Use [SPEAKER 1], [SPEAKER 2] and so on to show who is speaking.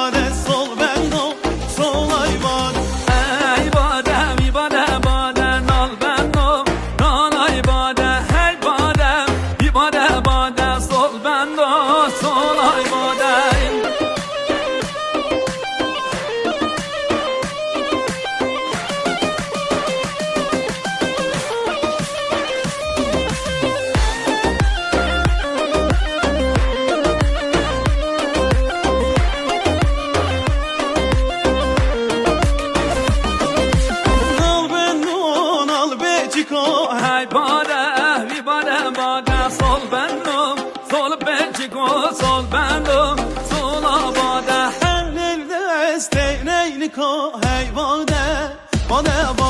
[SPEAKER 1] çare Belçiko
[SPEAKER 2] Hey bade, vi bade, bade Sol bendim, sol Belçiko Sol bendim, sola bade.
[SPEAKER 1] Her elde este neyniko Hey bade, bade bade. Var ki